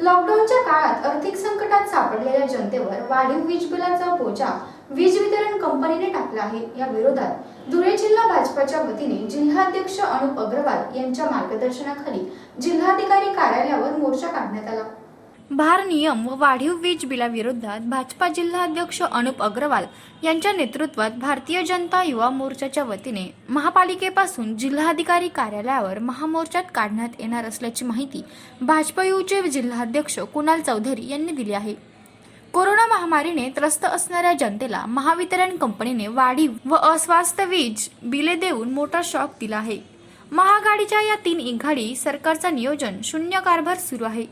लॉकडाऊनच्या काळात आर्थिक संकटात सापडलेल्या जनतेवर वाढीव वीज बिलाचा बोजा वीज वितरण कंपनीने टाकला आहे या विरोधात धुळे जिल्हा भाजपाच्या वतीने जिल्हाध्यक्ष अनुप अग्रवाल यांच्या मार्गदर्शनाखाली जिल्हाधिकारी कार्यालयावर मोर्चा काढण्यात आला. भार नियम व वाढीव वीज बिलाविरोधात भाजपा जिल्हाध्यक्ष अनुप अग्रवाल यांच्या नेतृत्वात भारतीय जनता युवा मोर्चाच्या वतीने महापालिकेपासून जिल्हाधिकारी कार्यालयावर महामोर्चात काढण्यात येणार असल्याची माहिती भाजपा युचे जिल्हाध्यक्ष कुणाल चौधरी यांनी दिली आहे. कोरोना महामारीने त्रस्त असणाऱ्या जनतेला महावितरण कंपनीने वाढीव व अस्वास्थ वीज बिले देऊन मोठा शॉक दिला आहे. महागाडीच्या या तीन इघाडी सरकारचा नियोजन शून्य कारभार सुरू आहे.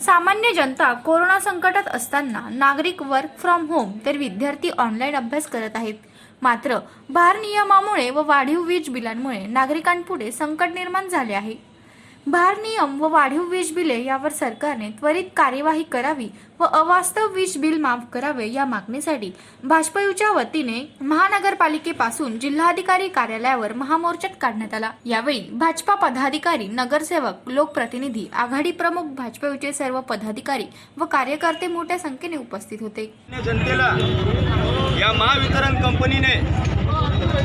सामान्य जनता कोरोना संकटात असताना नागरिक वर्क फ्रॉम होम तर विद्यार्थी ऑनलाईन अभ्यास करत आहेत. मात्र भारनियमामुळे व वाढीव वीज बिलांमुळे नागरिकांपुढे संकट निर्माण झाले आहे. भार नियम व वाढीव वीज बिले यावर सरकारने त्वरित कार्यवाही करावी व अवास्तव वीज बिल माफ करावे या मागणीसाठी भाजपयूच्या वतीने महानगरपालिकेपासून जिल्हाधिकारी कार्यालयावर महामोर्चात काढण्यात आला. यावेळी भाजपा पदाधिकारी नगरसेवक लोकप्रतिनिधी आघाडी प्रमुख भाजपयूचे सर्व पदाधिकारी व कार्यकर्ते मोठ्या संख्येने उपस्थित होते. जनतेला या महावितरण कंपनीने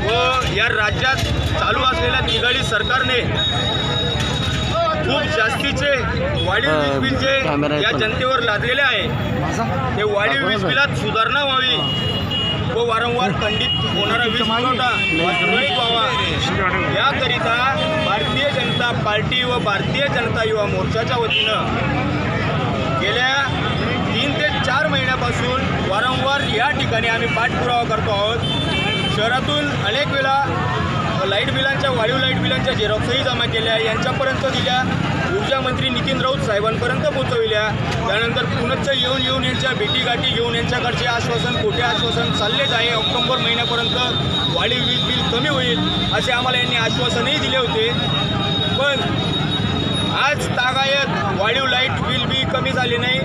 व या राज्यात चालू असलेल्या निगाडी सरकारने जास्तीचे वाढीव वीज बिल जे कॅमेरा या. जनतेवर लादलेले आहे. ते वाढीव वीज बिलात सुधारणा व्हावी. व वारंवार खंडित होणारा वीज पुरवठा सुरळीत व्हावा. याकरिता भारतीय जनता पार्टी व भारतीय जनता युवा मोर्चाच्या वतीनं गेल्या तीन ते चार महिन्यापासून वारंवार या ठिकाणी आम्ही पाठपुरावा करतो आहोत. शहरातून अनेक वेळा लाइट बिलांच्या वाढीव लाइट बिलांच्या झेरॉक्सही जमा केल्या यांच्यापर्यंत दिल्या. ऊर्जामंत्री नितीन राऊत साहेबांपर्यंत पोहोचविल्या. त्यानंतर पुनच्च येऊन येऊन यांच्या भेटीगाठी घेऊन यांच्याकडचे आश्वासन खोटे आश्वासन चाललेच आहे. ऑक्टोबर महिन्यापर्यंत वाढीव वीज बिल कमी होईल असे आम्हाला यांनी आश्वासनही दिले होते. पण आज तागायत वाढीव लाइट बिल बी कमी झाले नाही.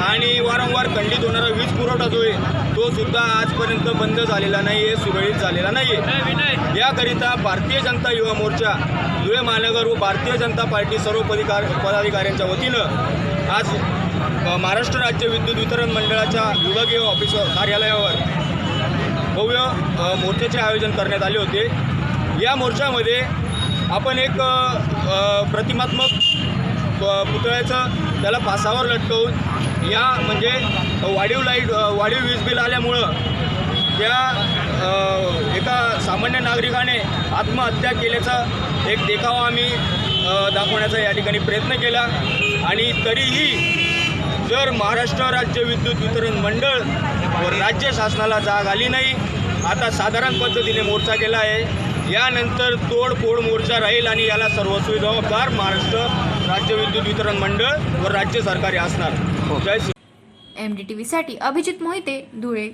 आणि वारंवार खंडित होणारा वीज पुरवठा जो आहे तो सुद्धा आजपर्यंत बंद झालेला नाही आहे सुरळीत झालेला नाही आहे याकरिता भारतीय जनता युवा मोर्चा धुळे महानगर व भारतीय जनता पार्टी सर्व पदिकार पदाधिकाऱ्यांच्या वतीनं आज महाराष्ट्र राज्य विद्युत वितरण मंडळाच्या विभागीय ऑफिस कार्यालयावर भव्य मोर्चाचे आयोजन करण्यात आले होते. या मोर्चामध्ये आपण एक प्रतिमात्मक पुतळ्याचं त्याला फासावर लटकवून या म्हणजे वाढीव लाइट वाढीव वीज बिल आल्यामुळं त्या एका सामान्य नागरिकाने आत्महत्या केल्याचा एक देखावा आम्ही दाखवण्याचा या ठिकाणी प्रयत्न केला. आणि तरीही जर महाराष्ट्र राज्य विद्युत वितरण मंडळ व राज्य शासनाला जाग आली नाही आता साधारण पद्धतीने मोर्चा केला आहे. यानंतर तोडफोड मोर्चा राहील आणि याला सर्वस्वी जबाबदार महाराष्ट्र राज्य विद्युत वितरण मंडळ व राज्य सरकारी असणार. एम डी टी व्हीसाठी अभिजित मोहिते धुळे.